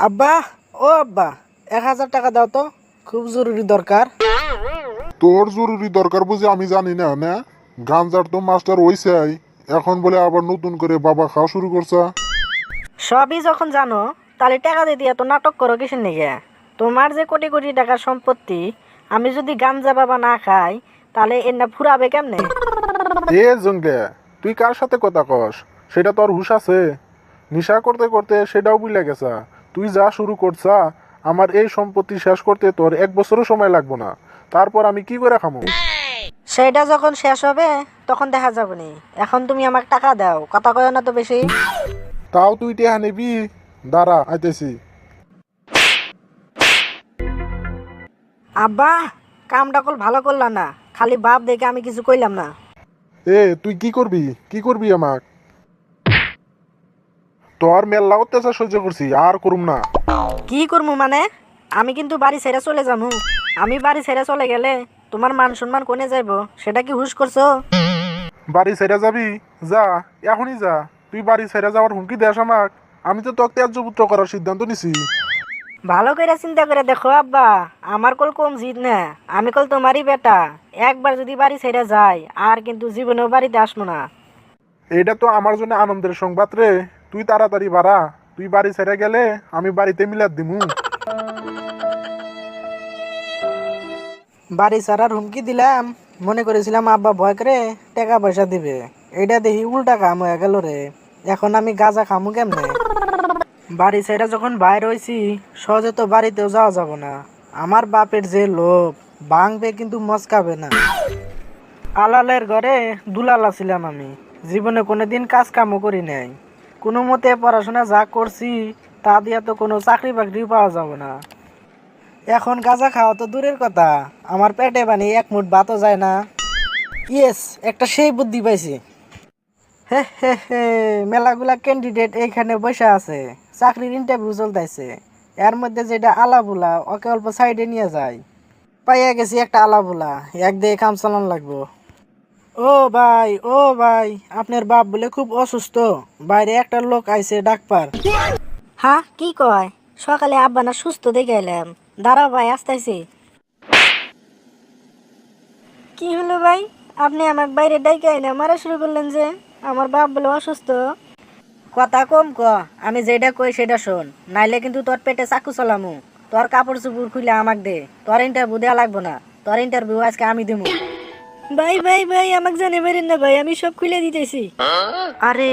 আব্বা ও আব্বা এক হাজার টাকা দাও তো খুব জরুরি দরকার। তোর জরুরি দরকার বুঝে আমি জানি না না? গাঞ্জার তো মাস্টার ওইসাই এখন বলে আবার নতুন করে বাবা খাওয়া শুরু করছা। সবই যখন জানো তাহলে টাকা দিয়ে দিয়ে তো নাটক করো কিসের নিগে? তোমার যে কোটি কোটি টাকার সম্পত্তি আমি যদি গাঞ্জা বাবা না খাই তাহলে এর ফুরাবে কেমনে? এ জঙ্গে তুই কার সাথে কথা কস? সেটা তোর হুশ আছে। নিশা করতে করতে সেটাও বুঝলে গেছা। তুই যা শুরু করছা আমার এই সম্পত্তি শেষ করতে তোর এক বছরও সময় লাগবো না। তারপর আমি কি করে খামো? সেইটা যখন শেষ হবে তখন দেখা যাবে নি এখন তুমি আমাকে টাকা দাও কথা কয় না তো বেশি। তাও তুই টেহা নিবি? দাঁড়া আইতেছি। আব্বা কামটা কল ভালো করলা না। খালি বাপ দেখে আমি কিছু কইলাম না। এ তুই কি করবি? কি করবি আমাক? তোর মেলা অত্যাচার সহ্য করছি আর করুম না। কি করব মানে? আমি কিন্তু বাড়ি ছেড়ে চলে যাব আমি বাড়ি ছেড়ে চলে গেলে তোমার মান সম্মান কোনে যাইবো? সেটা কি হুশ করছ? বাড়ি ছেড়ে যাবি? যা এখনই যা। তুই বাড়ি ছেড়ে যাওয়ার হুমকি দেস আমাক। আমি তো তোকে ত্যায্য পুত্র করার সিদ্ধান্ত নিছি। ভালো করে চিন্তা করে দেখো আব্বা আমার কল কম জিত না। আমি কল তোমারই বেটা। একবার যদি বাড়ি ছেড়ে যাই আর কিন্তু জীবনেও বাড়িতে আসব না। এটা তো আমার জন্য আনন্দের সংবাদ রে। তুই তাড়াতাড়ি বাড়া, তুই বাড়ি ছেড়ে গেলে আমি বাড়িতে মিলাদ দিমু। বাড়ি ছাড়ার হুমকি দিলাম, মনে করেছিলাম আব্বা ভয় করে টাকা পয়সা দিবে। এটা দেখি উল্টা কাম হয়ে গেল রে। এখন আমি গাঁজা খামু কেমনে? বাড়ি ছেড়ে যখন বাইরে হয়েছি সহজে তো বাড়িতেও যাওয়া যাব না। আমার বাপের যে লোভ, ভাঙবে কিন্তু মস্কাবে না। আলালের ঘরে দুলালা ছিলাম আমি। জীবনে কোনোদিন কাজ কামও করি নাই। কোনো মতে পড়াশোনা যা করছি, তা দিয়া তো কোনো চাকরি বাকরি পাওয়া যাবে না। এখন গাঁজা খাওয়া তো দূরের কথা, আমার পেটে বানি এক মুঠ ভাতও যায় না। ইয়েস, একটা সেই বুদ্ধি পাইছি। হে হে হে, মেলাগুলা ক্যান্ডিডেট এইখানে বসে আছে, চাকরির ইন্টারভিউ চলতেছে এর মধ্যে যেটা আলাবুলা, ওকে অল্প সাইডে নিয়ে যায় পাইয়া গেছি একটা আলাবুলা, এক দিয়ে কাম চালান লাগবো। ও ভাই ও ভাই আপনার বাপ বলে খুব অসুস্থ। বাইরে একটা লোক আইছে ডাকপার। হ্যাঁ কি কয়? সকালে আব্বা না সুস্থ দেখে এলাম। দাঁড়াও ভাই আসতেছি। কি হলো ভাই? আপনি আমাকে বাইরে ডাইকে আইনা মারা শুরু করলেন যে। আমার বাপ বলে অসুস্থ। কথা কম ক আমি যেটা কই সেটা শোন। নাইলে কিন্তু তোর পেটে চাকু চলামু। তোর কাপড় চুপুর খুলে আমাক দে। তোর ইন্টারভিউ দেওয়া লাগবো না। তোর ইন্টারভিউ আজকে আমি দিমু। ভাই ভাই ভাই আমাকে জানে বেরেন না ভাই আমি সব খুলে দিতেছি। আরে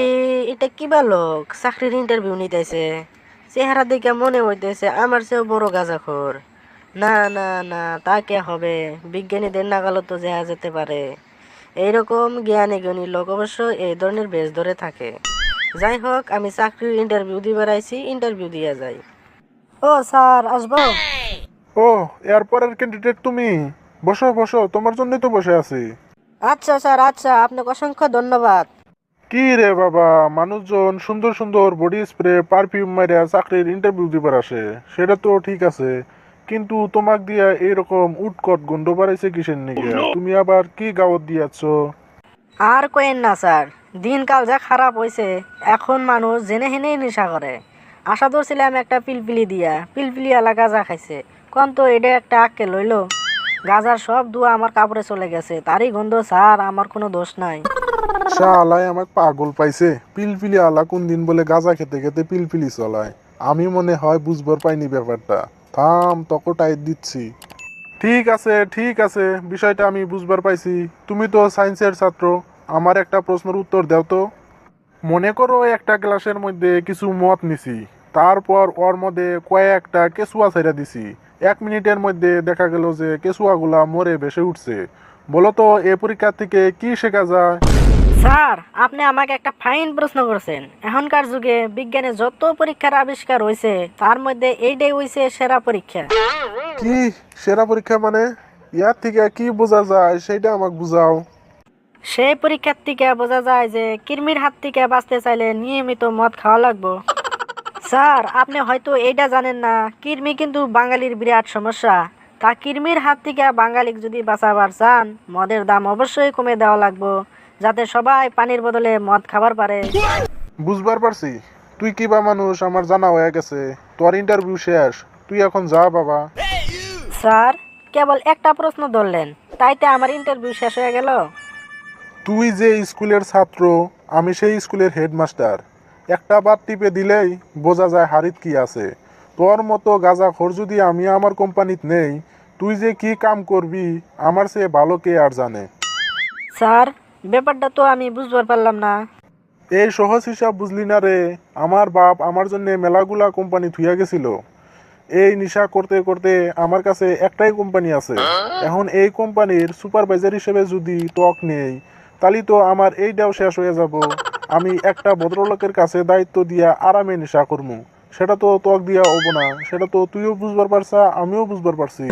এটা কি বালক চাকরির ইন্টারভিউ নিতেছে। চেহারা দেখে মনে হইতেছে আমার চেয়েও বড় গাজাখোর। না না না তা কে হবে? বিজ্ঞানীদের নাগালও তো যাওয়া যেতে পারে। এইরকম জ্ঞানী জ্ঞানী লোক অবশ্য এই ধরনের বেশ ধরে থাকে। যাই হোক আমি চাকরির ইন্টারভিউ দিবার আইছি ইন্টারভিউ দিয়ে যাই। ও স্যার আসব? ও এরপরের ক্যান্ডিডেট তুমি? বসো বসো তোমার জন্যই তো বসে আছি। আচ্ছা স্যার আচ্ছা আপনাকে অসংখ্য ধন্যবাদ। কি রে বাবা মানুষজন সুন্দর সুন্দর বডি স্প্রে পারফিউম মারিয়া চাকরির ইন্টারভিউ দিবার আসে সেটা তো ঠিক আছে কিন্তু তোমাক দিয়া এরকম উটকট গন্ধ বাড়াইছে কিসের নিগে? তুমি আবার কি গাওয়াত দিয়াছ? আর কোয়েন না স্যার দিনকাল যা খারাপ হয়েছে এখন মানুষ জেনে হেনেই নেশা করে। আশা ধরছিলাম একটা পিলপিলি দিয়া পিলপিলি এলা যা খাইছে কোন তো এটা একটা আক্কে লইলো গাজার সব দুয়া আমার কাপড়ে চলে গেছে। তারই গন্ধ, স্যার, আমার কোনো দোষ নাই। শালাই আমাকে পাগল পাইছে। পিলপিলি আলা কোন দিন বলে গাঁজা খেতে খেতে পিলপিলি চলায়। আমি মনে হয় বুঝবার পাইনি ব্যাপারটা। থাম, তক টাইট দিচ্ছি। ঠিক আছে ঠিক আছে, বিষয়টা আমি বুঝবার পাইছি। তুমি তো সায়েন্সের ছাত্র। আমার একটা প্রশ্নের উত্তর দাও তো। মনে করো একটা গ্লাসের মধ্যে কিছু মদ নিছি। তারপর ওর মধ্যে কয়েকটা কেঁচুয়া ছেড়ে দিছি। এক মিনিটের মধ্যে দেখা গেল যে কেঁচুয়াগুলা মরে ভেসে উঠছে। বলতো এ পরীক্ষা থেকে কি শেখা যায়? স্যার আপনি আমাকে একটা ফাইন প্রশ্ন করছেন। এখনকার যুগে বিজ্ঞানে যত পরীক্ষার আবিষ্কার হয়েছে তার মধ্যে এইটাই হয়েছে সেরা পরীক্ষা। কি? সেরা পরীক্ষা মানে? ইয়ার থেকে কি বোঝা যায় সেটা আমাকে বুঝাও। সেই পরীক্ষার থেকে বোঝা যায় যে কৃমির হাত থেকে বাঁচতে চাইলে নিয়মিত মদ খাওয়া লাগবো। স্যার আপনি হয়তো এইটা জানেন না কৃমি কিন্তু বাঙালির বিরাট সমস্যা। তা কৃমির হাত থেকে বাঙালিক যদি বাঁচাবার চান মদের দাম অবশ্যই কমে দেওয়া লাগবো যাতে সবাই পানির বদলে মদ খাবার পারে। বুঝবার পারছি। তুই কি বা মানুষ আমার জানা হয়ে গেছে। তোর ইন্টারভিউ শেষ তুই এখন যা বাবা। স্যার কেবল একটা প্রশ্ন ধরলেন তাইতে আমার ইন্টারভিউ শেষ হয়ে গেল? তুই যে স্কুলের ছাত্র আমি সেই স্কুলের হেডমাস্টার একটা বার টিপে দিলেই বোঝা যায় হারিত কি আছে। তোর মতো গাঁজাখোর যদি আমি আমার কোম্পানিত নেই তুই যে কি কাম করবি আমার চেয়ে ভালো কে আর জানে। স্যার ব্যাপারটা তো আমি বুঝবার পারলাম না। এই সহজ হিসাব বুঝলি না রে আমার বাপ আমার জন্য মেলাগুলা কোম্পানি থুইয়া গেছিল। এই নিশা করতে করতে আমার কাছে একটাই কোম্পানি আছে। এখন এই কোম্পানির সুপারভাইজার হিসেবে যদি টক নেই তাহলে তো আমার এইটাও শেষ হয়ে যাব। আমি একটা ভদ্রলোকের কাছে দায়িত্ব দিয়া আরামে নেশা করমু। সেটা তো ত্বক দিয়া হব না। সেটা তো তুইও বুঝবার পারছা আমিও বুঝবার পারছি।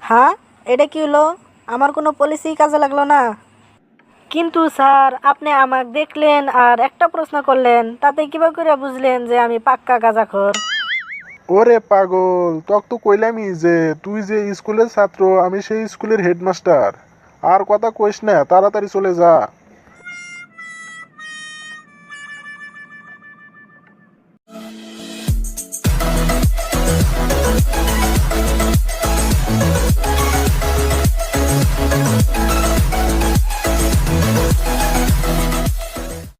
হ্যাঁ এটা কি হলো? আমার কোনো পলিসি কাজে লাগল না। কিন্তু স্যার আপনি আমাকে দেখলেন আর একটা প্রশ্ন করলেন। তাতে কিবা করে বুঝলেন যে আমি পাক্কা গাঁজাখোর? ওরে পাগল তক তো কইলামই যে তুই যে স্কুলের ছাত্র আমি সেই স্কুলের হেডমাস্টার। আর কথা কইস না তাড়াতাড়ি চলে যা।